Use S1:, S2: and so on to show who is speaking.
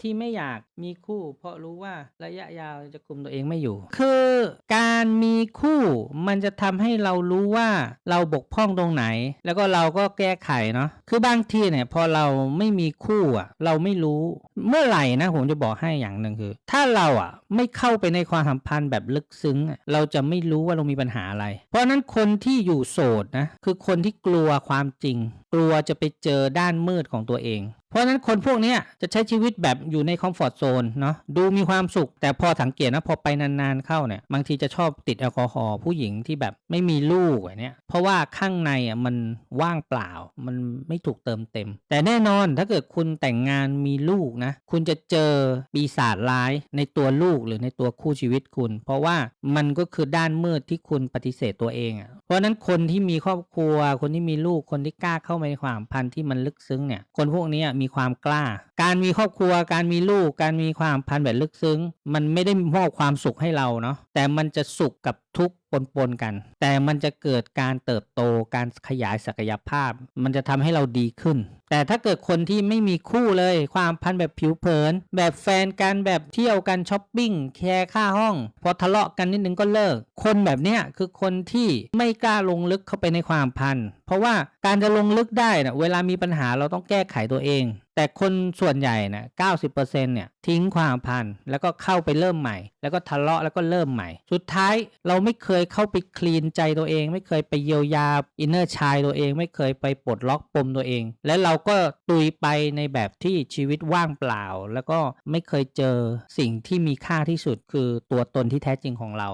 S1: ที่ไม่อยากมีคู่ เพราะรู้ว่าระยะยาวจะคุมตัวเองไม่อยู่ คือการมีคู่มันจะทำให้เรารู้ว่าเราบกพร่องตรงไหน แล้วก็เราก็แก้ไขเนาะคือบางทีเนี่ยพอเราไม่มีคู่อะ เราไม่รู้เมื่อไหร่นะผมจะบอกให้อย่างหนึ่งคือ ถ้าเราอะไม่เข้าไปในความสัมพันธ์แบบลึกซึ้ง เราจะไม่รู้ว่าเรามีปัญหาอะไร เพราะนั้นคนที่อยู่โสดนะคือคนที่กลัวความจริงกลัวจะไปเจอด้านมืดของตัวเอง เพราะฉะนั้นคนพวกนี้จะใช้ชีวิตแบบอยู่ในคอมฟอร์ทโซนเนาะดูมีความสุข แต่พอสังเกตนะพอไปนานๆเข้าเนี่ยบางทีจะชอบติดแอลกอฮอล์ผู้หญิงที่แบบไม่มีลูกอย่างเนี้ยเพราะว่าข้างในอะมันว่างเปล่ามันไม่ถูกเติมเต็ม แต่แน่นอนถ้าเกิดคุณแต่งงานมีลูกนะคุณจะเจอปีศาจร้ายในตัวลูกหรือในตัวคู่ชีวิตคุณ เพราะว่ามันก็คือด้านมืดที่คุณปฏิเสธตัวเองอะเพราะนั้นคนที่มีครอบครัว คนที่มีลูกคนที่กล้าเข้าาไปในความพันธ์ที่มันลึกซึ้งเนี่ย คนพวกนี้มีความกล้า การมีครอบครัว การมีลูก การมีความพันแบบลึกซึ้ง มันไม่ได้มอบความสุขให้เราเนาะ แต่มันจะสุขกับทุกข์ปนกัน แต่มันจะเกิดการเติบโต การขยายศักยภาพ มันจะทำให้เราดีขึ้น แต่ถ้าเกิดคนที่ไม่มีคู่เลย ความพันแบบผิวเผิน แบบแฟนกัน แบบเที่ยวกันช้อปปิ้งแคร์ค่าห้อง พอทะเลาะกันนิดนึงก็เลิก คนแบบเนี้ยคือคนที่ไม่กล้าลงลึกเข้าไปในความพัน เพราะว่าการจะลงลึกได้นะเวลามีปัญหาเราต้องแก้ไขตัวเอง แต่คนส่วนใหญ่นะ90%เนี่ยทิ้งความพันธ์แล้วก็เข้าไปเริ่มใหม่ แล้วก็ทะเลาะแล้วก็เริ่มใหม่ สุดท้ายเราไม่เคยเข้าไปคลีนใจตัวเอง ไม่เคยไปเยียวยาอินเนอร์ชายตัวเอง ไม่เคยไปปลดล็อกปมตัวเอง และเราก็ตุยไปในแบบที่ชีวิตว่างเปล่า แล้วก็ไม่เคยเจอสิ่งที่มีค่าที่สุดคือตัวตนที่แท้จริงของเรา